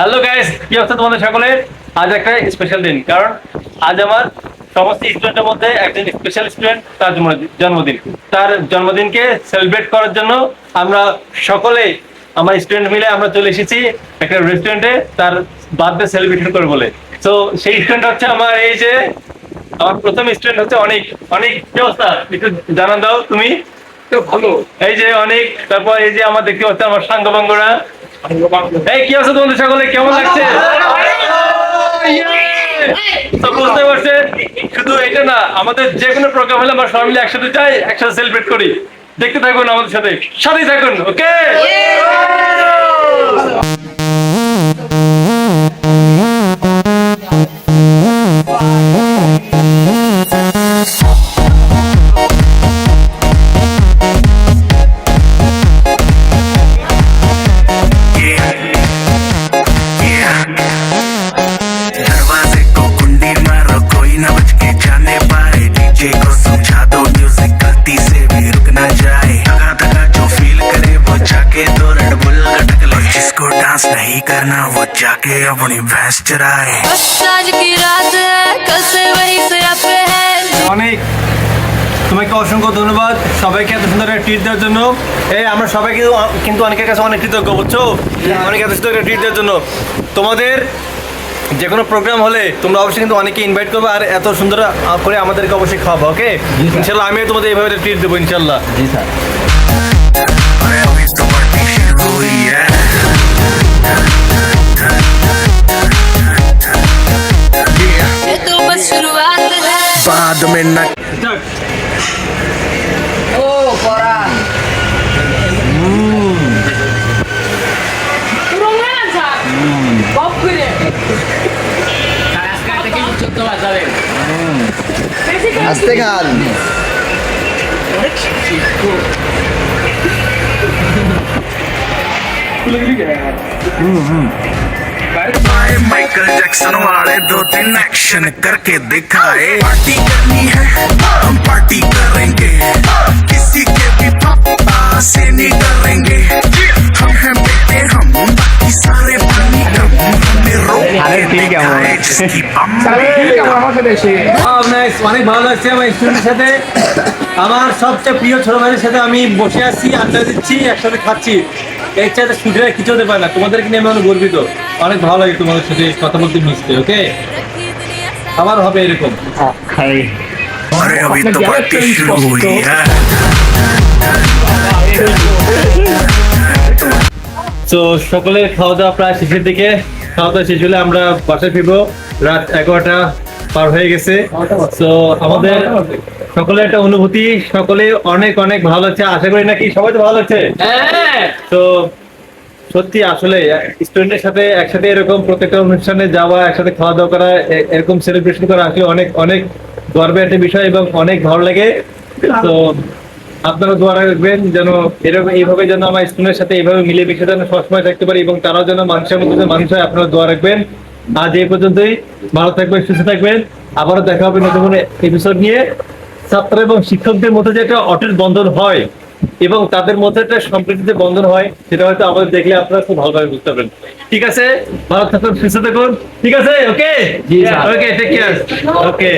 Hello guys কি অবস্থা তোমাদের সকলের আজ একটা স্পেশাল দিন কারণ আজ আমার সমস্ত স্টুডেন্টের মধ্যে একজন স্পেশাল স্টুডেন্ট তার জন্মদিন- তার জন্মদিনকে সেলিব্রেট করার জন্য আমরা সকলে আমার স্টুডেন্ট মিলে আমরা চলে এসেছি একটা রেস্টুরেন্টে তার বার্থডে সেলিব্রেশন করে বলে। তো সেই স্টুডেন্ট হচ্ছে আমার এই যে আমার প্রথম স্টুডেন্ট হচ্ছে অনেক। অনেক কি অবস্থা? একটু জানান দাও তুমি। তো ভালো। এই যে অনেক তারপর এই যে আমার দেখতে পাচ্ছি আমার সাঙ্গবাঙ্গরা এই কি আছে তোমাদের সকলে? কেমন লাগছে? তো বুঝতে পারছে শুধু এটা না আমাদের যে কোনো প্রোগ্রাম হলে আমরা সবাই মিলে একসাথে যাই একসাথে সেলিব্রেট করি। দেখতে থাকুন আমাদের সাথে সাথেই থাকুন ওকে जिसको डांस नहीं करना वो जाके अपनी भैंस चराए बस आज की रात है कल से वही से आप है অনেক তোমাকে অসংখ্য ধন্যবাদ সবাইকে এত সুন্দর একটা ট্রিট দেওয়ার জন্য এই আমরা সবাই কিন্তু কিন্তু অনেকের কাছে অনেক কৃতজ্ঞ বুঝছো অনেক এত সুন্দর একটা ট্রিট দেওয়ার জন্য তোমাদের যে কোনো প্রোগ্রাম হলে তোমরা অবশ্যই কিন্তু অনেকে ইনভাইট করবে আর এত সুন্দর করে আমাদেরকে অবশ্যই খাওয়াবো ওকে ইনশাল্লাহ আমিও তোমাদের এইভাবে ট্রিট দেবো ইনশাল্লাহ अरे do midnight. Oh, bora! আস্তে খান হুম হুম आए माइकल जैक्सन वाले दो तीन एक्शन करके दिखाए पार्टी करनी है हम पार्टी करेंगे किसी के भी पापा से नहीं डरेंगे हम हैं बेटे हम बाकी सारे पानी कम हमें रोक के दिखाए जिसकी बम আমাকে দেশে নাইস অনেক ভালো লাগছে আমার স্টুডেন্টের সাথে আমার সবচেয়ে প্রিয় ছোট ভাইয়ের সাথে আমি বসে আছি আড্ডা দিচ্ছি একসাথে খাচ্ছি এর চাইতে সুবিধা কিছু হতে পারে না তোমাদেরকে নিয়ে আমি অনেক গর্বিত অনেক ভালো লাগে তোমাদের সাথে কথা বলতে মিশতে ওকে আবার হবে এরকম अरे अभी तो पार्टी शुरू हुई है তো সকলে খাওয়া দাওয়া প্রায় শেষের দিকে খাওয়া দাওয়া শেষ হলে আমরা বাসায় ফিরবো রাত এগারোটা পার হয়ে গেছে। তো আমাদের সকলের একটা অনুভূতি সকলে অনেক অনেক ভালো লাগছে আশা করি নাকি সবাই তো ভালো হ্যাঁ। তো সত্যি আসলে স্টুডেন্টের সাথে একসাথে এরকম প্রত্যেকটা অনুষ্ঠানে যাওয়া একসাথে খাওয়া দাওয়া করা এরকম সেলিব্রেশন করা আসলে অনেক অনেক গর্বের একটা বিষয় এবং অনেক ভালো লাগে। তো আপনারা দোয়া রাখবেন যেন এরকম এইভাবে যেন আমার স্টুডেন্টের সাথে এইভাবে মিলে মিশে যেন সবসময় থাকতে পারি এবং তারাও যেন মানুষের মধ্যে মানুষ হয় আপনারা দোয়া রাখবেন। আজ এই পর্যন্তই। ভালো থাকবেন সুস্থ থাকবেন। আবারও দেখা হবে নতুন কোনো এপিসোড নিয়ে। ছাত্র এবং শিক্ষকদের মধ্যে যে একটা অটের বন্ধন হয় এবং তাদের মধ্যে একটা সম্প্রীতিতে বন্ধন হয় সেটা হয়তো আমাদের দেখলে আপনারা খুব ভালোভাবে বুঝতে পারবেন। ঠিক আছে? ভালো থাকুন সুস্থ থাকুন। ঠিক আছে? ওকে। Okay take care okay